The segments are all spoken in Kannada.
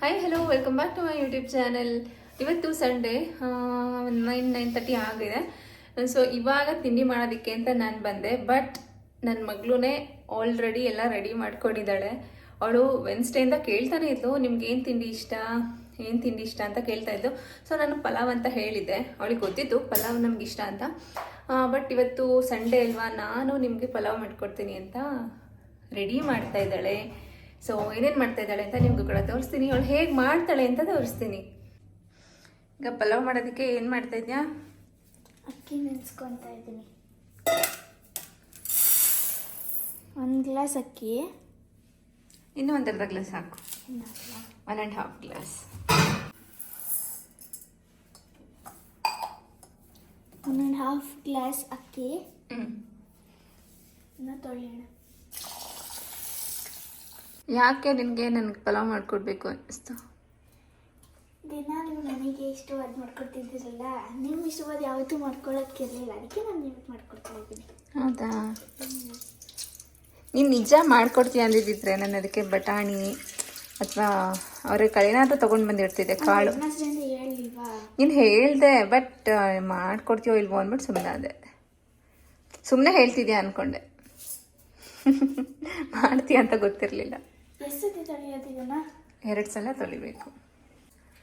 Hi hello welcome back to my YouTube channel ಇವತ್ತು ಸಂಡೇ ನೈನ್ ನೈನ್ ತರ್ಟಿ ಆಗಿದೆ. ಸೊ ಇವಾಗ ತಿಂಡಿ ಮಾಡೋದಕ್ಕೆ ಅಂತ ನಾನು ಬಂದೆ ಬಟ್ ನನ್ನ ಮಗಳೇ ಆಲ್ರೆಡಿ ಎಲ್ಲ ರೆಡಿ ಮಾಡ್ಕೊಂಡಿದ್ದಾಳೆ. ಅವಳು ವೆನ್ಸ್ಡೇಯಿಂದ ಕೇಳ್ತಾನೆ ಇದ್ಲು, ನಿಮ್ಗೆ ಏನು ತಿಂಡಿ ಇಷ್ಟ? ಏನು ತಿಂಡಿ ಇಷ್ಟ? ಅಂತ ಕೇಳ್ತಾ ಇದ್ದು ಸೊ ನಾನು ಪಲಾವ್ ಅಂತ ಹೇಳಿದ್ದೆ. ಅವಳಿಗೆ ಗೊತ್ತಿತ್ತು, ಪಲಾವ್ ನಮ್ಗೆ ಇಷ್ಟ ಅಂತ. ಬಟ್ ಇವತ್ತು ಸಂಡೇ ಅಲ್ವಾ, ನಾನು ನಿಮಗೆ ಪಲಾವ್ ಮಾಡ್ಕೊಡ್ತೀನಿ ಅಂತ ರೆಡಿ ಮಾಡ್ತಾ ಇದ್ದಾಳೆ. ಸೊ ಏನೇನು ಮಾಡ್ತಾ ಇದ್ದಾಳೆ ಅಂತ ನಿಮ್ಗೆ ಕೂಡ ತೋರಿಸ್ತೀನಿ. ಅವಳು ಹೇಗೆ ಮಾಡ್ತಾಳೆ ಅಂತ ತೋರಿಸ್ತೀನಿ. ಈಗ ಪಲಾವ್ ಮಾಡೋದಕ್ಕೆ ಏನು ಮಾಡ್ತಾ ಇದೆಯಾ? ಅಕ್ಕಿ ನೆನೆಸ್ಕೊತಾ ಇದ್ದೀನಿ. ಒಂದು ಗ್ಲಾಸ್ ಅಕ್ಕಿ. ಇನ್ನೂ ಒಂದರ್ಧ ಅರ್ಧ ಗ್ಲಾಸ್ ಹಾಕು. One and half glass one and half glass ಅಕ್ಕಿ. ಹ್ಞೂ ಇನ್ನು ತೊಳೆಯೋಣ. ಯಾಕೆ ನಿನಗೆ ನನಗೆ ಪಲಾವ್ ಮಾಡಿಕೊಡ್ಬೇಕು ಅನ್ನಿಸ್ತು? ದಿನ ನೀವು ನನಗೆ ಇಷ್ಟವಾದ ಮಾಡ್ಕೊಡ್ತಿದ್ದೀರಲ್ಲ ನಿಮ್ಮ ಇಷ್ಟವಾದ ಯಾವತ್ತೂ ಮಾಡ್ಕೊಳ್ಳೋಕ್ಕಿರಲಿಲ್ಲ ಅದಕ್ಕೆ ನಾನು ನಿಮಗೆ ಮಾಡ್ಕೊಡ್ತಾ ಇದ್ದೀನಿ. ಹೌದಾ? ನೀನು ನಿಜ ಮಾಡ್ಕೊಡ್ತೀಯ ಅಂದಿದ್ದಿದ್ರೆ ನಾನು ಅದಕ್ಕೆ ಬಟಾಣಿ ಅಥವಾ ಅವ್ರಿಗೆ ಕಳೆನಾದ್ರೂ ತೊಗೊಂಡು ಬಂದಿರ್ತಿದ್ದೆ ಕಾಳು. ನೀನು ಹೇಳಿದೆ ಬಟ್ ಮಾಡ್ಕೊಡ್ತೀಯೋ ಇಲ್ವೋ ಅಂದ್ಬಿಟ್ಟು ಸುಮ್ಮನೆ ಅದೇ ಸುಮ್ಮನೆ ಹೇಳ್ತಿದ್ಯಾ ಅಂದ್ಕೊಂಡೆ ಮಾಡ್ತೀಯ ಅಂತ ಗೊತ್ತಿರಲಿಲ್ಲ. ಎಷ್ಟು ಸತಿ ತೊಳೆಯೋದು ಇದನ್ನ ಎರಡು ಸಲ ತೊಳಿಬೇಕು.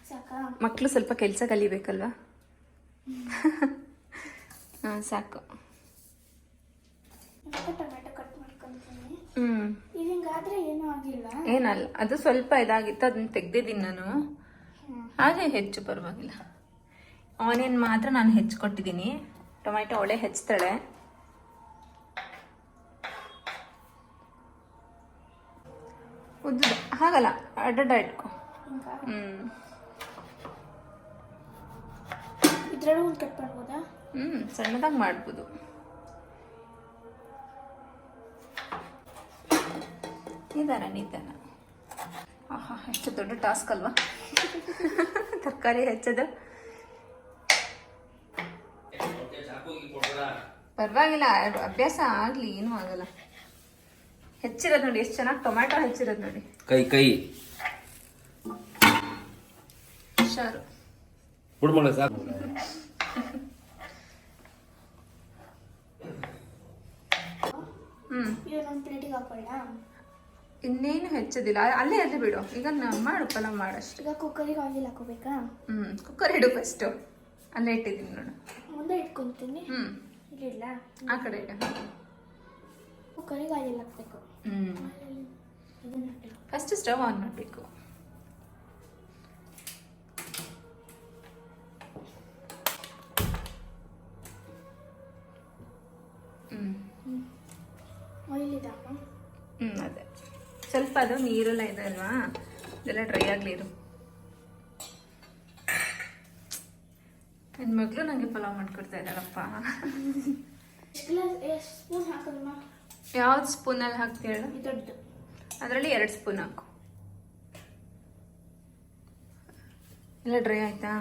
ಸಾಕಾ? ಮಕ್ಕಳು ಸ್ವಲ್ಪ ಕೆಲಸ ಕಲಿಬೇಕಲ್ವಾ? ಹಾಂ ಸಾಕು. ಟೊಮೆಟೊ ಕಟ್ ಮಾಡ್ಕೊತೀನಿ. ಹ್ಞೂ ಏನೂ ಆಗಿಲ್ವಾ? ಏನಲ್ಲ ಅದು ಸ್ವಲ್ಪ ಇದಾಗಿತ್ತು ಅದನ್ನ ತೆಗ್ದಿದ್ದೀನಿ ನಾನು. ಹಾಗೆ ಹೆಚ್ಚು ಪರವಾಗಿಲ್ಲ. ಆನಿಯನ್ ಮಾತ್ರ ನಾನು ಹೆಚ್ಚು ಕೊಟ್ಟಿದ್ದೀನಿ ಟೊಮೆಟೊ ಒಳ್ಳೆ ಹೆಚ್ಚುತ್ತಾಳೆ ಉದ್ದ ಹಾಗಲ್ಲ ಅಡ್ಡ ಇಟ್ಕೊ. ಹ್ಞೂ ಇದ್ರಲ್ಲೂ ಒಂದು ಕಟ್ ಮಾಡ್ಬೋದಾ? ಹ್ಞೂ ಸಣ್ಣದಾಗಿ ಮಾಡ್ಬೋದು. ನಿಧಾನ. ನೀತನ ಆಹಾ ಎಷ್ಟು ದೊಡ್ಡ ಟಾಸ್ಕ್ ಅಲ್ವಾ? ತರಕಾರಿ ಹೆಚ್ಚೋದು. ಪರವಾಗಿಲ್ಲ ಅಭ್ಯಾಸ ಆಗಲಿ ಏನೂ ಆಗಲ್ಲ. ಹೆಚ್ಚಿರೋದು ನೋಡಿ ಎಷ್ಟು ಚೆನ್ನಾಗಿ ಟೊಮ್ಯಾಟೊ ಹೆಚ್ಚಿರೋದು ನೋಡಿ. ಕೈ ಕೈ. ಹುಷಾರು. ಬಿಡ್ಮಳ ಸಾಕು. ಇನ್ನೇನು ಹೆಚ್ಚದಿಲ್ಲ. ಅಲ್ಲೇ ಅಲ್ಲೇ ಬಿಡು. ಈಗ ನಾ- ಮಾಡು ಪಲಾವ್ ಮಾಡಷ್ಟು. ಈಗ ಕುಕ್ಕರಿಗೆ ಆಯಿಲ್ ಹಾಕೋಬೇಕಾ? ಹ್ಞೂ ಕುಕ್ಕರ್ ಇಡು ಫಸ್ಟು ಅಲ್ಲೇ ಇಟ್ಟಿದ್ದೀನಿ ನೋಡು. ಮುಂದೆ ಇಟ್ಕೊತೀನಿ. ಹ್ಞೂ ಇಲ್ಲ ಆ ಕಡೆ ಇಡ. ಕುಕ್ಕರಿಗೆ ಆಯಿಲ್ ಹಾಕ್ಬೇಕು. ಹ್ಞೂ ಫಸ್ಟ್ ಸ್ಟವ್ ಆನ್ ಮಾಡಬೇಕು. ಹ್ಞೂ ಅದೇ. ಸ್ವಲ್ಪ ಅದು ನೀರೆಲ್ಲ ಇದೆ ಅಲ್ವಾ? ಇದೆಲ್ಲ ಡ್ರೈ ಆಗಲಿರು ನನ್ನ ಮಗಳು ನನಗೆ ಪಲಾವ್ ಮಾಡ್ಕೊಡ್ತಾ ಇದ್ದಾಳಪ್ಪ. ಯಾವ್ದು ಸ್ಪೂನಲ್ಲಿ ಹಾಕ್ತಿ ಹೇಳು? ಅದರಲ್ಲಿ ಎರಡು ಸ್ಪೂನ್ ಹಾಕು. ಎಲ್ಲ ಡ್ರೈ ಆಯ್ತಾ?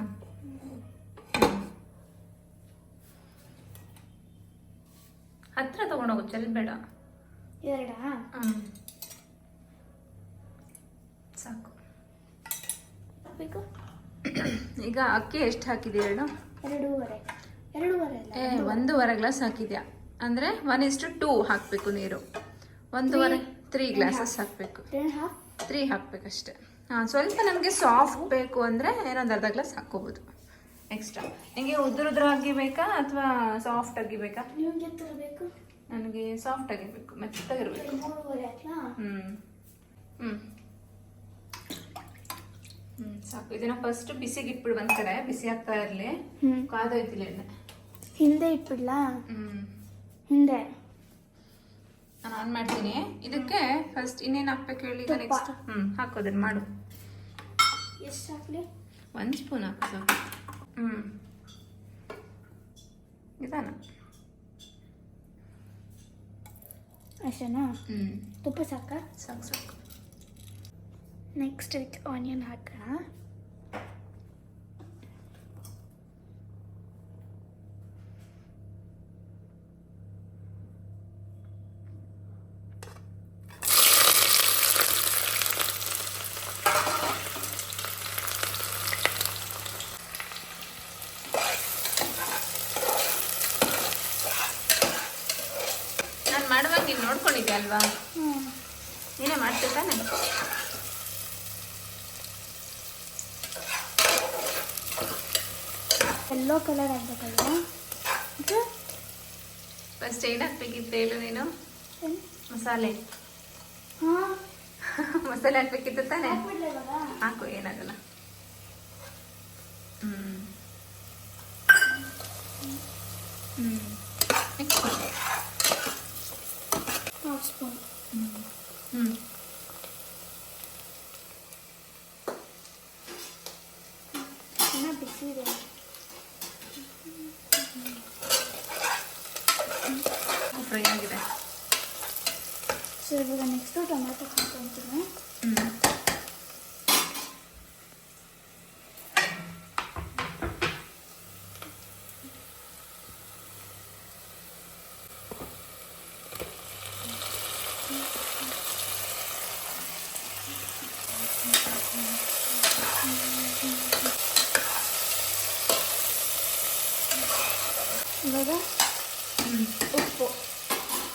ಹತ್ರ ತಗೊಂಡೋಗು ಚೆಲ್ಬೇಡ ಎರಡಾ? ಹ್ಮ್. ಸಾಕು. ಈಗ ಅಕ್ಕಿ ಎಷ್ಟು ಹಾಕಿದ್ಯಾ ಎರಡು ಎರಡೂವರೆ. ಅಲ್ಲ ಒಂದೂವರೆ ಗ್ಲಾಸ್ ಹಾಕಿದ್ಯಾ? ಅಂದರೆ ಒನ್ ಇಸ್ಟು ಟೂ ಹಾಕಬೇಕು ನೀರು. ಒಂದೂವರೆ ತ್ರೀ ಗ್ಲಾಸಸ್ ಹಾಕಬೇಕು. ತ್ರೀ ಹಾಕ್ಬೇಕಷ್ಟೆ. ಹಾಂ ಸ್ವಲ್ಪ ನಮಗೆ ಸಾಫ್ಟ್ ಬೇಕು ಅಂದರೆ ಏನೊಂದು ಅರ್ಧ ಗ್ಲಾಸ್ ಹಾಕ್ಕೋಬೋದು. ಎಕ್ಸ್ಟ್ರಾ ನಿಮಗೆ ಉದುರು ಉದುರಾಗಿ ಬೇಕಾ ಅಥವಾ ಸಾಫ್ಟ್ ಆಗಿ ಬೇಕಾ? ನನಗೆ ಸಾಫ್ಟ್ ಆಗಿರ್ಬೇಕು ಮೆತ್ತಗಿರ್ಬೇಕು. ಹ್ಞೂ ಹ್ಞೂ ಹ್ಞೂ ಸಾಕು. ಇದನ್ನ ಫಸ್ಟ್ ಬಿಸಿಗೆ ಇಟ್ಬಿಡು ಒಂದು ಕಡೆ. ಬಿಸಿ ಆಗ್ತಾ ಇರಲಿ. ಕಾದೋಯ್ತಿಲ್ಲ ಎಣ್ಣೆ. ಹಿಂದೆ ಇಟ್ಬಿಡ್ಲಾ? ಹ್ಞೂ ಹಿಂದೆ. ನಾನು ಆನ್ ಮಾಡ್ತೀನಿ. ಇದಕ್ಕೆ ಫಸ್ಟ್ ಇನ್ನೇನು ಹಾಕ್ಬೇಕು ಹೇಳಿ ಈಗ ನೆಕ್ಸ್ಟ್ ಹ್ಞೂ ಹಾಕೋದನ್ನು ಮಾಡು. ಎಷ್ಟು ಹಾಕಲಿ? ಒಂದು ಸ್ಪೂನ್ ಹಾಕು. ಸಾಕು ಹ್ಞೂ ನಿಧಾನ ಅಷ್ಟೇನಾ? ಹ್ಞೂ ತುಪ್ಪ ಸಾಕಾ? ಸಾಕು ಸಾಕು. ನೆಕ್ಸ್ಟ್ ವಿತ್ ಆನಿಯನ್ ಹಾಕೋಣ ಮಾಡ್ತಿದ್ಯಾ ಅಲ್ವಾ? ನೀನೇ ಮಾಡ್ತೀವಿ ತಾನೆ? Yellow colour ಆಗ್ಬೇಕಲ್ವಾ? ಫಸ್ಟ್ ಏನು ಹಾಕ್ಬೇಕಿತ್ತು ಹೇಳು ನೀನು? ಮಸಾಲೆ. ಮಸಾಲೆ ಹಾಕ್ಬೇಕಿತ್ತು ತಾನೆ? ಹಾಕು ಏನಾಗಲ್ಲ. ಹ್ಮ್. ಹ್ಮ್ Next ಮಾಡು. ಹಾಫ್ ಸ್ಪೂನ್ ಹ್ಮ್ ಚೆನ್ನಾಗಿ ಬಿಸಿ ಇದೆ ಫ್ರೈ ಆಗಿದೆ ಸೊ ಇವಾಗ ನೆಕ್ಸ್ಟು ಟೊಮ್ಯಾಟೊ ಹಾಕ್ಕೊಂತೀನಿ ಹ್ಮ್ ಇವಾಗ ಹ್ಮ್ ಉಪ್ಪು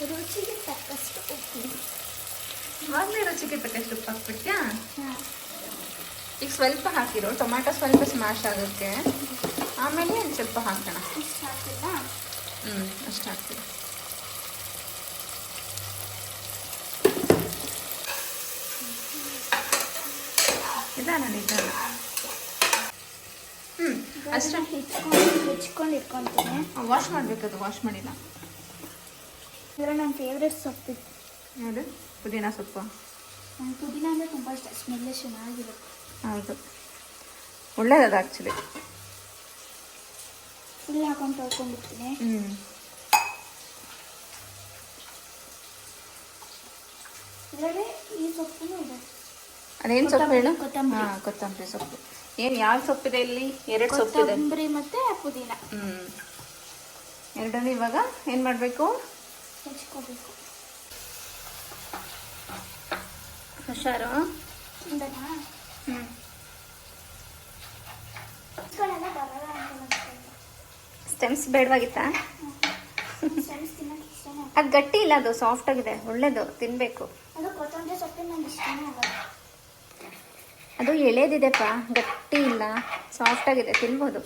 ರುಚಿಗೆ ತಕ್ಕಷ್ಟು ಉಪ್ಪು ಇವಾಗಲೇ ರುಚಿಗೆ ತುಪ್ಪ ಈಗ ಸ್ವಲ್ಪ ಹಾಕಿರೋ. ಟೊಮ್ಯಾಟೊ ಸ್ವಲ್ಪ ಸ್ಮ್ಯಾಶ್ ಆಗುತ್ತೆ. ಆಮೇಲೆ ಒಂದು ಸ್ವಲ್ಪ ಹಾಕೋಣ. ಹ್ಞೂ ಅಷ್ಟು ಹಾಕ್ತೀವಿ ನಿಧಾನ ನಿಧಾನ ಹ್ಞೂ ಅಷ್ಟು. ಹೆಚ್ಕೊಂಡು ಇಟ್ಕೊತೀನಿ. ವಾಶ್ ಮಾಡಬೇಕದು ವಾಶ್ ಮಾಡಿಲ್ಲ. ಇದರ ನನ್ನ ಫೇವ್ರೆಟ್ ಸೊಪ್ಪು. ಯಾವುದು? ಪುದೀನ ಸೊಪ್ಪು. ನಂಗೆ ಪುದೀನ ಅಂದರೆ ತುಂಬ ಇಷ್ಟ. ಸ್ಮೆಲ್ ಚೆನ್ನಾಗಿರುತ್ತೆ. ಹೌದು. ಒಳ್ಳೇದದು ಆ್ಯಕ್ಚುಲಿ ಫುಲ್ ಹಾಕೊಂಡು ತೊಳ್ಕೊಂಡ್ಬಿಡ್ತೀನಿ. ಹ್ಞೂ ಇದರಲ್ಲಿ ಈ ಸೊಪ್ಪು ಇದೆ. ಅದೇನು ಸೊಪ್ಪು ಹೇಳು? ಕೊತ್ತಂಬರಿ. ಹಾಂ ಕೊತ್ತಂಬರಿ ಸೊಪ್ಪು. ಏನು ಯಾವ ಸೊಪ್ಪಿದೆ ಇಲ್ಲಿ? ಎರಡು ಸೊಪ್ಪಿದೆ. ಕೊತ್ತಂಬರಿ ಮತ್ತು ಪುದೀನ. ಹ್ಞೂ ಎರಡನ್ನೂ ಇವಾಗ ಏನು ಮಾಡಬೇಕು? ಹೆಚ್ಕೋಬೇಕು. ಹುಷಾರು? ಹ್ಞೂ ಸ್ಟೆಮ್ಸ್ ಬೇಡವಾಗಿತ್ತಾ? ಅದು ಗಟ್ಟಿ ಇಲ್ಲ ಅದು ಸಾಫ್ಟ್ ಆಗಿದೆ ಒಳ್ಳೇದು ತಿನ್ನಬೇಕು ಅದು ಎಳೆದಿದೆಪ್ಪ ಗಟ್ಟಿ ಇಲ್ಲ ಸಾಫ್ಟ್ ಆಗಿದೆ ತಿನ್ಬೋದು.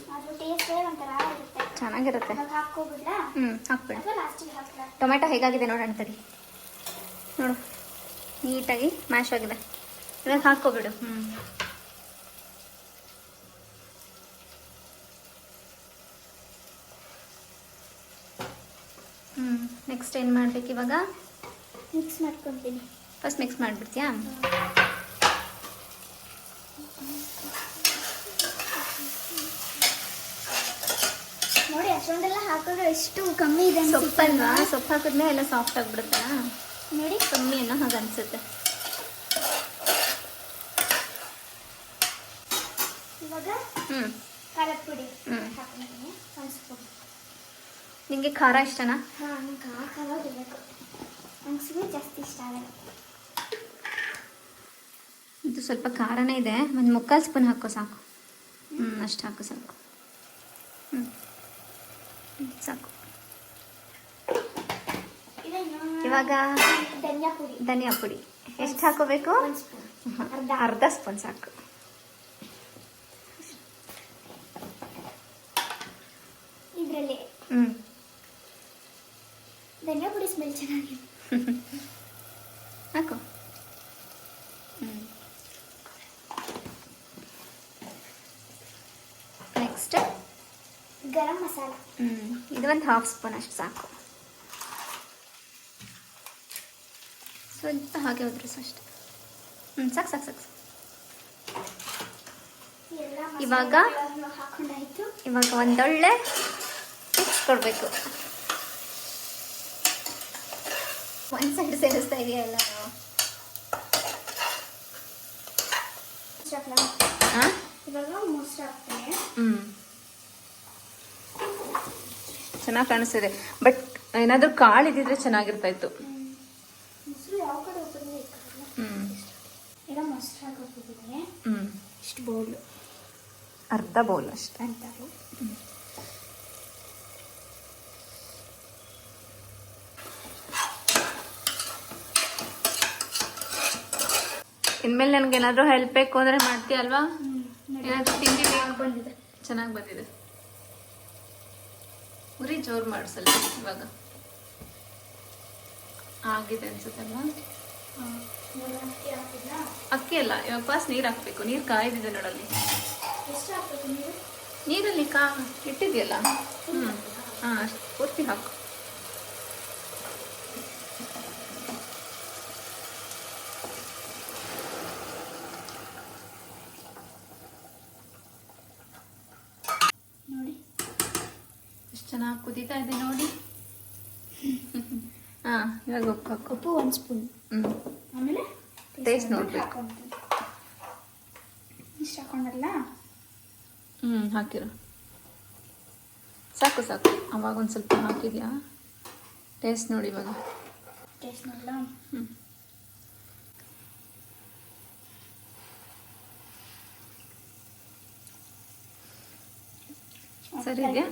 ಚೆನ್ನಾಗಿರುತ್ತೆ. ಹ್ಞೂ ಹಾಕ್ಬೇಡ. ಟೊಮೆಟೊ ಹೇಗಾಗಿದೆ ನೋಡೋಣ ತಡಿ. ನೋಡು. ನೀಟಾಗಿ ಮ್ಯಾಶ್ ಆಗಿದೆ. ಇವಾಗ ಹಾಕ್ಕೊಬಿಡು ಹ್ಞೂ ಹ್ಞೂ ನೆಕ್ಸ್ಟ್ ಏನು ಮಾಡ್ಬೇಕು ಇವಾಗ? ಮಿಕ್ಸ್ ಮಾಡ್ಕೊತೀನಿ. ಫಸ್ಟ್ ಮಿಕ್ಸ್ ಮಾಡಿಬಿಡ್ತೀಯಾ? ನೋಡಿ ಅಷ್ಟೊಂದೆಲ್ಲ ಹಾಕಿದ್ರೆ ಎಷ್ಟು ಕಮ್ಮಿ ಇದೆ ಸೊಪ್ಪಲ್ವಾ? ಸೊಪ್ಪು ಹಾಕಿದ್ಮೇಲೆ ಎಲ್ಲ ಸಾಫ್ಟ್ ಆಗಿಬಿಡುತ್ತಾ ಕಮ್ಮಿ ಅನ್ನೋ ಹಾಗೆ ಅನಿಸುತ್ತೆ. ಇವಾಗ ಹ್ಞೂ ಖಾರದ ಪುಡಿ. ಹಾಕೊಂಡಿದ್ದೀನಿ ಒಂದು ಸ್ಪೂನ್ ನಿಮಗೆ ಖಾರ ಇಷ್ಟನಾ? ಹಾಂ ನಂಗೆ ಖಾರ ಖಾರ ಇರಬೇಕು ನಂಗೆ ಸ್ವೀಟ್ ಜಾಸ್ತಿ ಇಷ್ಟ ಆಗಲ್ಲ. ಇದು ಸ್ವಲ್ಪ ಖಾರನೇ ಇದೆ. ಒಂದು ಮುಕ್ಕಾಲು ಸ್ಪೂನ್ ಹಾಕೋ ಸಾಕು. ಹ್ಞೂ ಅಷ್ಟು ಹಾಕು ಸಾಕು. ಹ್ಞೂ ಸಾಕು ಇದನ್ನು ಇವಾಗ ಧನಿಯಾ ಪುಡಿ. ಧನಿಯಾ ಪುಡಿ. ಎಷ್ಟು ಹಾಕೋಬೇಕು? ಅರ್ಧ. ಅರ್ಧ ಸ್ಪೂನ್ ಸಾಕು. ಇದರಲ್ಲಿ. ಹ್ಞೂ ಧನಿಯಾ ಪುಡಿ ಸ್ಮೆಲ್ ಚೆನ್ನಾಗಿದೆ. ಹಾಕು. ನೆಕ್ಸ್ಟ್ ಗರಂ ಮಸಾಲ. ಹ್ಞೂ ಇದು ಒಂದು ಹಾಫ್ ಸ್ಪೂನ್ ಅಷ್ಟು ಸಾಕು. ಸ್ವಲ್ಪ ಹಾಗೆ ಹೋದ್ರು ಅಷ್ಟೆ. ಹ್ಞೂ ಸಾಕು ಸಾಕು ಸಾಕು ಇವಾಗ? ಇವಾಗ ಒಂದೊಳ್ಳೆ ಮಿಕ್ಸ್ ಕೊಡಬೇಕು. ಒಂದು ಸೈಡ್ ಸೇರಿಸ್ತಾ ಇದೆಯಲ್ಲ ಎಲ್ಲ ಹ್ಞೂ ಚೆನ್ನಾಗಿ ಕಾಣಿಸ್ತಿದೆ. ಬಟ್ ಏನಾದರೂ ಕಾಳು ಚೆನ್ನಾಗಿರ್ತಾ ಬೌಲ್ ಅರ್ಧ ಬೌಲ್ ಅಷ್ಟೆ. ಅರ್ಧ ಇನ್ಮೇಲೆ ನನಗೆ ಏನಾದರೂ ಹೆಲ್ಪ್ ಬೇಕು ಅಂದರೆ ಮಾಡ್ತೀಯ ಅಲ್ವಾ? ಏನಾದರೂ ತಿಂಡಿ ಬಂದಿದೆ? ಚೆನ್ನಾಗಿ ಬಂದಿದೆ. ಉರಿ ಜೋರು ಮಾಡಿಸಲ್ಲ ಇವಾಗ. ಆಗಿದೆ ಅನ್ಸುತ್ತಲ್ವಾ? ಅಕ್ಕಿ ಅಲ್ಲ ಇವಾಗ ಫಸ್ಟ್ ನೀರು ಹಾಕ್ಬೇಕು. ನೀರು ಕಾಯ್ದಿದೆ ನೋಡಲ್ಲಿ. ನೀರಲ್ಲಿ ಕಾ ಇಟ್ಟಿದೆಯಲ್ಲ? ಹ್ಞೂ ಹಾಂ ಅಷ್ಟು ಪೂರ್ತಿ ಹಾಕು. ನೋಡಿ. ಎಷ್ಟು ಚೆನ್ನಾಗಿ ಕುದೀತಾ ಇದೆ ನೋಡಿ. ಹಾಂ ಇವಾಗ ಉಪ್ಪು ಹಾಕು. ಉಪ್ಪು ಒಂದು ಸ್ಪೂನ್. ಹ್ಞೂ ಆಮೇಲೆ ಟೇಸ್ಟ್ ನೋಡ್ಬೇಕು. ಇಷ್ಟು ಹಾಕೊಂಡಲ್ಲ? ಹ್ಞೂ ಹಾಕಿರು. ಸಾಕು ಸಾಕು. ಅವಾಗ ಒಂದು ಸ್ವಲ್ಪ ಹಾಕಿದ್ಯಾ? ಟೇಸ್ಟ್ ನೋಡಿ ಇವಾಗ. ಟೇಸ್ಟ್ ನೋಡಲ್ಲ ಹ್ಞೂ ಸರಿ ಇದೆಯಾ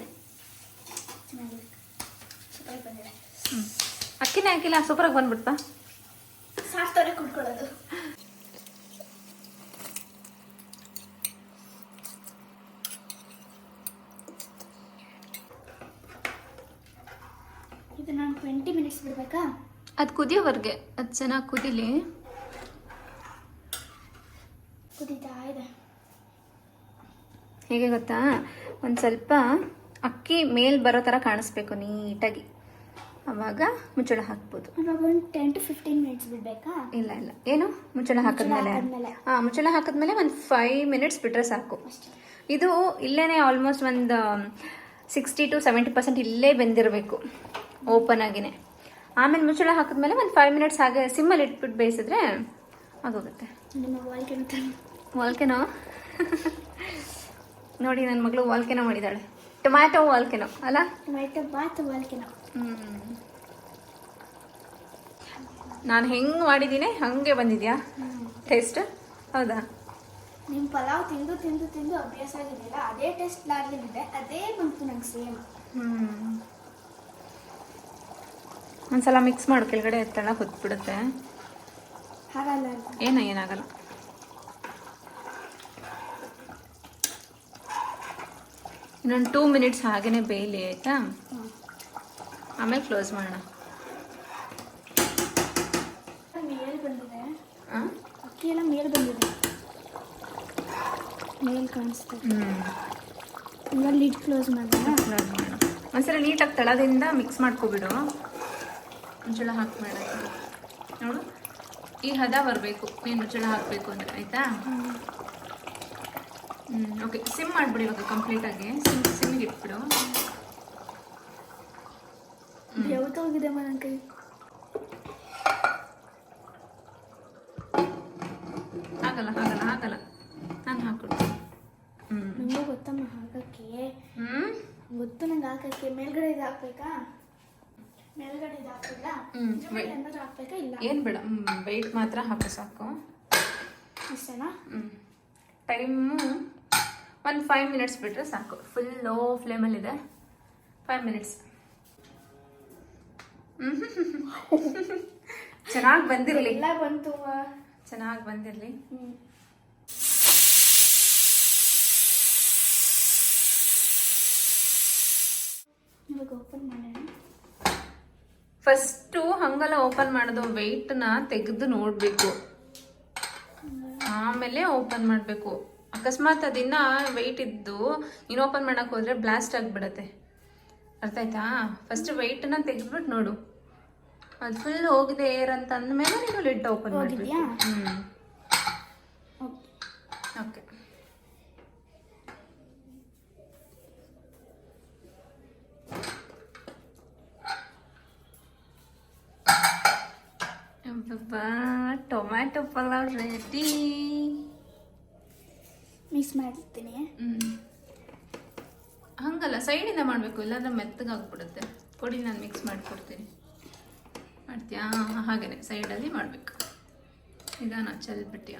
ಅಕ್ಕಿನೇ ಹಾಕಿಲ್ಲ ಸೂಪರಾಗಿ ಬಂದ್ಬಿಡ್ತಾ ಕುಡ್ಕೊಳ್ಳೋದು ಇದು ನಾನು ಟ್ವೆಂಟಿ ಮಿನಿಟ್ಸ್ ಬಿಡ್ಬೇಕಾ? ಅದು ಕುದಿಯೋವರೆಗೆ ಅದು ಚೆನ್ನಾಗಿ ಕುದಿಲಿ. ಕುದೀತಾ ಇದೆ. ಹೇಗೆ ಗೊತ್ತಾ? ಒಂದು ಸ್ವಲ್ಪ ಅಕ್ಕಿ ಮೇಲ್ ಬರೋ ಥರ ಕಾಣಿಸ್ಬೇಕು ನೀಟಾಗಿ. ಅವಾಗ ಮುಚ್ಚಳ ಹಾಕ್ಬೋದು. ಇವಾಗ ಒಂದು ಟೆನ್ ಟು ಫಿಫ್ಟೀನ್ ಮಿನಿಟ್ಸ್ ಬಿಡಬೇಕಾ? ಇಲ್ಲ ಇಲ್ಲ. ಏನು? ಮುಚ್ಚಳ ಹಾಕಿದ್ಮೇಲೆ? ಹಾ ಮುಚ್ಚಳ ಹಾಕಿದ್ಮೇಲೆ ಒಂದು ಫೈವ್ ಮಿನಿಟ್ಸ್ ಬಿಟ್ಟರೆ ಸಾಕು. ಇದು ಇಲ್ಲೇ ಆಲ್ಮೋಸ್ಟ್ ಒಂದು ಸಿಕ್ಸ್ಟಿ ಟು ಸೆವೆಂಟಿ ಪರ್ಸೆಂಟ್ ಇಲ್ಲೇ ಬೆಂದಿರಬೇಕು ಓಪನ್ ಆಗಿನೇ. ಆಮೇಲೆ ಮುಚ್ಚಳ ಹಾಕಿದ್ಮೇಲೆ ಒಂದು ಫೈವ್ ಮಿನಿಟ್ಸ್ ಹಾಗೆ ಸಿಮ್ಮಲ್ಲಿ ಇಟ್ಬಿಟ್ಟು ಬೇಯಿಸಿದ್ರೆ ಆಗೋಗುತ್ತೆ. ವಾಲ್ಕೆನ ನೋಡಿ ನನ್ನ ಮಗಳು ವಾಲ್ಕೆನೋ ಮಾಡಿದ್ದಾಳೆ ಟೊಮ್ಯಾಟೊ ವಾಲ್ಕೆನೋ ಅಲ್ಲ? Tomato bath volcano. ನಾನು ಹೆಂಗೆ ಮಾಡಿದ್ದೀನಿ ಹಾಗೆ ಬಂದಿದ್ಯಾ? ಟೇಸ್ಟ್ ಹೌದಾ? ನಿಮ್ಮ ಪಲಾವ್ ತಿಂದು ತಿಂದು ತಿಂದು ಅಭ್ಯಾಸ ಆಗಿದೆಯಲ್ಲ ಅದೇ ಟೇಸ್ಟ್ ಲಾರ್ಲಿದೆ ಅದೇ ಬಂತು ನಂಗೆ ಸೇಮ್ ಹ್ಮ್. ಒಂದ್ಸಲ ಮಿಕ್ಸ್ ಮಾಡು ಕೆಳಗಡೆ ಎತ್ತಳ ಹೊತ್ಬಿಡುತ್ತೆ ಹಾಗಲ್ಲ ಏನ ಏನಾಗಲ್ಲ. ಇನ್ನೊಂದು ಟೂ ಮಿನಿಟ್ಸ್ ಹಾಗೇನೆ ಬೇಯಲಿ ಆಯ್ತಾ? ಆಮೇಲೆ ಕ್ಲೋಸ್ ಮಾಡೋಣ. ಮೇಲ್ ಬಂದಿದೆ? ಅಕ್ಕಿ ಎಲ್ಲ ಮೇಲ್ ಬಂದಿದೆ. ಮೇಲ್ ಕಾಣಿಸ್ತದೆ ಇವಾಗ ಲಿಡ್ ಕ್ಲೋಸ್ ಮಾಡೋಣ. ಕ್ಲೋಸ್ ಮಾಡೋಣ. ಒಂದ್ಸಲ ನೀಟಾಗಿ ತಳದಿಂದ ಮಿಕ್ಸ್ ಮಾಡ್ಕೊಬಿಡು. ಮುಚ್ಚಳ ಹಾಕಿ ಮಾಡ. ನೋಡು. ಈ ಹದ ಬರಬೇಕು. ನೀನು ಮುಚ್ಚಳ ಹಾಕಬೇಕು ಅಂದ್ರೆ ಆಯಿತಾ? ಹ್ಞೂ ಓಕೆ ಸಿಮ್ ಮಾಡಿಬಿಡಿ ಇವಾಗ ಕಂಪ್ಲೀಟಾಗಿ ಸಿಮ್ ಸಿಮ್ಗೆ ಇಟ್ಬಿಡು. ಯಾವತ್ತೋಗಿದೆ ನನ್ನ ಕೈ. ಆಗಲ್ಲ ಆಗಲ್ಲ ಆಗಲ್ಲ ನಾನು ಹಾಕೊಡ್ತೀನಿ. ನನಗೂ ಗೊತ್ತಮ್ಮ ಹಾಕಕ್ಕೆ. ಹ್ಞೂ ಗೊತ್ತು ನಂಗೆ ಹಾಕಕ್ಕೆ. ಮೇಲ್ಗಡೆ ಇದು ಹಾಕ್ಬೇಕಾ? ಮೇಲ್ಗಡೆ ಇದು ಹಾಕ್ಬೇಕಾ? ಹ್ಞೂ ಏನಾದ್ರು ಹಾಕ್ಬೇಕಾ ಇಲ್ಲ? ಏನು ಬೇಡ ವೆಯ್ಟ್ ಮಾತ್ರ ಹಾಕು ಸಾಕು. ಇಷ್ಟೇನಾ? ಹ್ಞೂ ಟೈಮು ಒಂದು ಫೈವ್ ಮಿನಿಟ್ಸ್ ಬಿಟ್ಟರೆ ಸಾಕು. ಫುಲ್ ಲೋ ಫ್ಲೇಮಲ್ಲಿದೆ ಫೈವ್ ಮಿನಿಟ್ಸ್ ಚೆನ್ನಾಗಿ ಬಂದಿರಲಿ. ಎಲ್ಲ ಬಂತು ಚೆನ್ನಾಗಿ ಬಂದಿರಲಿ. ಫಸ್ಟು ಹಂಗಲ್ಲ ಓಪನ್ ಮಾಡೋದು ವೆಯ್ಟನ್ನ ತೆಗೆದು ನೋಡಬೇಕು. ಆಮೇಲೆ ಓಪನ್ ಮಾಡಬೇಕು. ಅಕಸ್ಮಾತ್ ಅದಿನ್ನ ವೆಯ್ಟ್ ಇದ್ದು ನೀನು ಓಪನ್ ಮಾಡಕ್ಕೆ ಹೋದ್ರೆ ಬ್ಲಾಸ್ಟ್ ಆಗಿಬಿಡತ್ತೆ. ಅರ್ಥ ಆಯ್ತಾ ಫಸ್ಟ್ ವೆಯ್ಟನ್ನ ತೆಗೆದ್ಬಿಟ್ಟು ನೋಡು. ಅದು ಫುಲ್ ಹೋಗಿದೆ ಏರ್ ಅಂತ ಅಂದಮೇಲೆ ನೀವು ಲಿಡ್ ಓಪನ್ ಮಾಡಿದ್ಯಾ ಹ್ಞೂ okay. Tomato pulao ready mix ಮಾಡ್ತೀನಿ. ಹ್ಞೂ ಹಂಗಲ್ಲ ಸೈಡಿಂದ ಮಾಡಬೇಕು ಇಲ್ಲಾಂದ್ರೆ ಮೆತ್ತಗಾಗ್ಬಿಡುತ್ತೆ. ಕೊಡಿ ನಾನು ಮಿಕ್ಸ್ ಮಾಡಿಕೊಡ್ತೀನಿ. ಮಾಡ್ತೀಯಾ? ಹಾಗೇ ಸೈಡಲ್ಲಿ ಮಾಡಬೇಕು. ನಿಧಾನ ಚೆಲ್ಬಿಟ್ಟಿಯ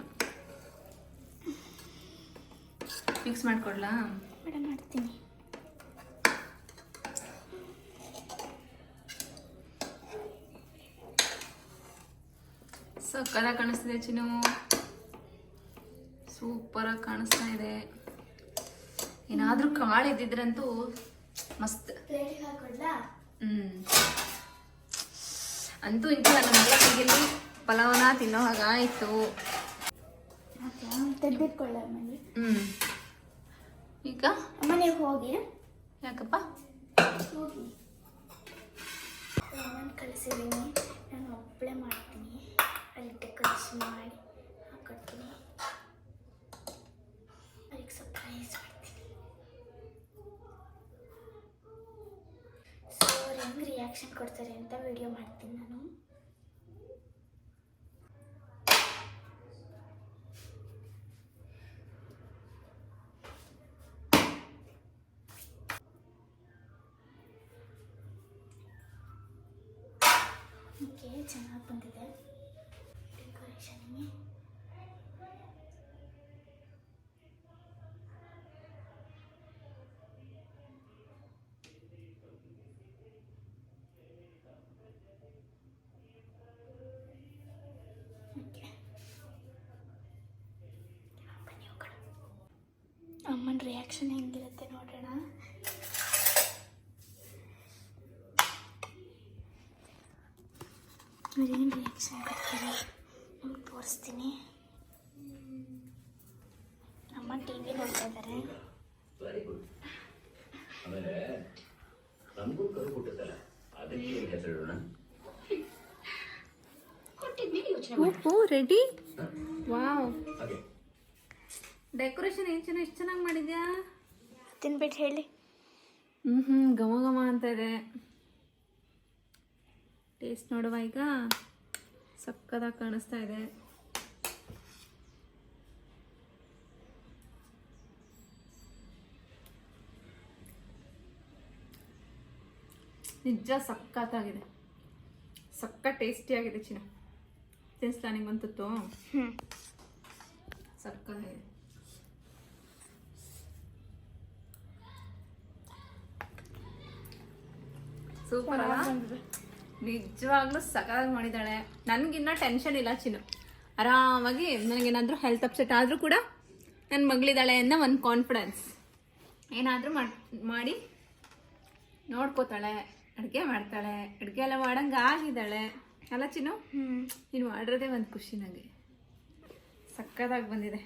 ಮಿಕ್ಸ್ ಮಾಡಿಕೊಡ್ಲಾ? ಮಾಡ್ತೀನಿ. ಸೊ ಕಲ ಕಾಣಿಸ್ತಿದೆ ಚಿನ್ನು. ಸೂಪರಾಗಿ ಕಾಣಿಸ್ತಾ ಇದೆ. ಏನಾದರೂ ಕಾಳು ಇದ್ದಿದ್ರಂತೂ ಮಸ್ತ್. ಹ್ಞೂ ಅಂತೂ ಇಂತೂ ನನ್ನ ಮಗಳ ಕೈಯಲ್ಲಿ ಪಲಾವನ ತಿನ್ನೋ ಹಾಗಾಯಿತು ತೆಗೆದಿಟ್ಕೊಳ್ಳ ಹ್ಮ್. ಈಗ? ಅಮ್ಮ ನೀವು ಹೋಗಿ. ಯಾಕಪ್ಪ? ಹೋಗಿ. ಅಮ್ಮನ ಕಳಿಸಿದ್ದೀನಿ ನಾನು ಒಬ್ಬಳೇ ಮಾಡ್ತೀನಿ. ಅಲ್ಲಿ ಡೆಕೋರೇಷನ್ ಮಾಡಿ ಹಾಕೊಡ್ತೀನಿ ಅದಕ್ಕೆ ಸರ್ಪ್ರೈಸ್ ಮಾಡ್ತೀನಿ ಸೊ ಅವ್ರು ಹೆಂಗೆ ರಿಯಾಕ್ಷನ್ ಕೊಡ್ತಾರೆ ಅಂತ ವಿಡಿಯೋ ಮಾಡ್ತೀನಿ ನಾನು ಓಕೆ ಚೆನ್ನಾಗಿ ಬಂದಿದೆ ಡೆಕೋರೇಷನ್ಗೆ ಓಕೆ ಬನ್ನಿ ಹೋಗೋಣ ರಿಯಾಕ್ಷನ್ ಹೆಂಗಿರುತ್ತೆ ನೋಡೋಣ? ಏನು ರಿಯಾಕ್ಷನ್ ಕೊಡ್ತಾರೆ ನಿಮ್ಗೆ ತೋರಿಸ್ತೀನಿ. ಅಮ್ಮ ಟಿ ವಿ ನೋಡ್ತಾ ಇದ್ದಾರೆ ಆಮೇಲೆ ನಮಗೂ ಕರು ಅದಕ್ಕೆ ಯೋಚನೆ ಓ ರೆಡಿ ವಾವ್ ಹಾಗೆ. ಡೆಕೋರೇಷನ್ ಏನು ಚೆನ್ನಾಗಿ ಎಷ್ಟು ಚೆನ್ನಾಗಿ ಮಾಡಿದ್ಯಾ? ತಿನ್ಬಿಟ್ಟು ಹೇಳಿ. ಹ್ಞೂ ಹ್ಞೂ ಘಮ ಘಮ ಅಂತ ಇದೆ. ಟೇಸ್ಟ್ ನೋಡುವ ಈಗ. ಸಕ್ಕದಾಗಿ ಕಾಣಿಸ್ತಾ ಇದೆ. ನಿಜ ಸಕ್ಕತ್ತಾಗಿದೆ. ಸಕ್ಕ ಟೇಸ್ಟಿಯಾಗಿದೆ ಚಿನ್ನ. ತಿನ್ಸ್ತಾ ನಿಂಗೊಂತತ್ತು ಹ್ಞೂ ಸಕ್ಕತ್ತಾಗಿದೆ. ಸೂಪರ್ ಅಲ್ಲ? ನಿಜವಾಗ್ಲೂ ಸಕಾಲ ಮಾಡಿದ್ದಾಳೆ. ನನಗಿನ್ನ ಟೆನ್ಷನ್ ಇಲ್ಲ ಚಿನ್ನು. ಆರಾಮಾಗಿ ನನಗೇನಾದರೂ ಹೆಲ್ತ್ ಅಪ್ಸೆಟ್ ಆದರೂ ಕೂಡ ನನ್ನ ಮಗಳಿದ್ದಾಳೆ ಅನ್ನೋ ಒಂದು ಕಾನ್ಫಿಡೆನ್ಸ್ ಏನಾದರೂ ಮಾಡಿ ನೋಡ್ಕೋತಾಳೆ ಅಡುಗೆ ಮಾಡ್ತಾಳೆ ಅಡುಗೆ ಎಲ್ಲ ಮಾಡಂಗೆ ಆಗಿದ್ದಾಳೆ. ಅಲ್ಲ ಚಿನ್ನು? ನೀನು ಮಾಡಿರೋದೇ ಒಂದು ಖುಷಿ ನನಗೆ ಸಕ್ಕತ್ತಾಗಿ ಬಂದಿದೆ.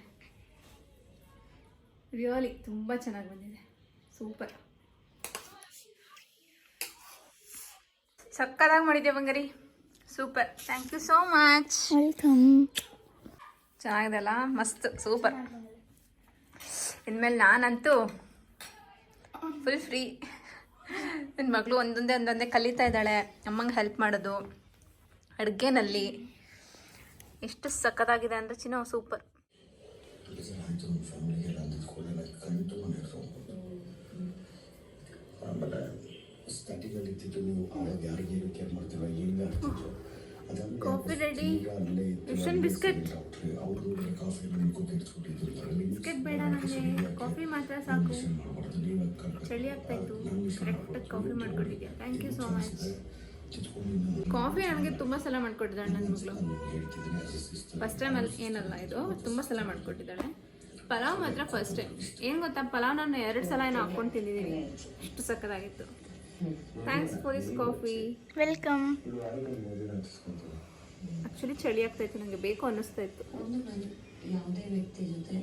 ರಿಯಲಿ ತುಂಬ ಚೆನ್ನಾಗಿ ಬಂದಿದೆ. ಸೂಪರ್. ಸಕ್ಕತ್ತಾಗಿ ಮಾಡಿದೆ ಬಂಗಾರಿ? Super. Thank you so much welcome ಚೆನ್ನಾಗಿದೆ ಅಲ್ಲ ಮಸ್ತ್ ಸೂಪರ್. ಇನ್ಮೇಲೆ ನಾನಂತೂ ಫುಲ್ ಫ್ರೀ ನನ್ನ ಮಗಳು ಒಂದೊಂದೇ ಒಂದೊಂದೇ ಕಲಿತಾ ಇದ್ದಾಳೆ. ಅಮ್ಮಂಗೆ ಹೆಲ್ಪ್ ಮಾಡೋದು ಅಡುಗೆನಲ್ಲಿ. ಎಷ್ಟು ಸಕ್ಕತ್ತಾಗಿದೆ ಅಂದ್ರೆ ಚಿನ್ನ ಸೂಪರ್. ಇದ್ದಿದ್ದು ನೀವು ಆವಾಗ ಏನು ಕೇರ್ ಮಾಡ್ತೀರೋ? ಏನು ಆಗ್ತಿತ್ತು ಕಾಫಿ ರೆಡಿ ಇತ್ತು ಬಿಸ್ಕೆಟ್ ಅವ್ರಿಗೂ ಕಾಫಿ ಬಿಸ್ಕೆಟ್ ಬೇಡ ನನಗೆ. ಕಾಫಿ ಮಾತ್ರ ಸಾಕು. ಚಳಿ ಆಗ್ತಾಯಿತ್ತು ಕರೆಕ್ಟಾಗಿ coffee ಮಾಡ್ಕೊಟ್ಟಿದ್ಯಾ? Thank you so much coffee ನನಗೆ ತುಂಬ ಸಲ ಮಾಡ್ಕೊಟ್ಟಿದ್ದಾಳೆ ನನ್ನ ಮಗಳು. ಫಸ್ಟ್ ಟೈಮ್ ಅಲ್ಲಿ ಏನಲ್ಲ ಇದು? ತುಂಬ ಸಲ ಮಾಡ್ಕೊಟ್ಟಿದ್ದಾಳೆ. ಪಲಾವ್ ಮಾತ್ರ ಫಸ್ಟ್ ಟೈಮ್ ಏನು ಗೊತ್ತಾ? ಪಲಾವ್ ನಾನು ಎರಡು ಸಲ ಏನೋ ಹಾಕ್ಕೊಂಡು ತಿಂದಿದ್ದೀನಿ. ಅಷ್ಟು ಸಕ್ಕತ್ತಾಗಿತ್ತು thanks for this coffee welcome actually ಚಳಿ ಆಗ್ತಾ ಇತ್ತು ನನಗೆ ಬೇಕು ಅನ್ನಿಸ್ತಾ ಇತ್ತು. ಯಾವುದೇ ವ್ಯಕ್ತಿ ಜೊತೆ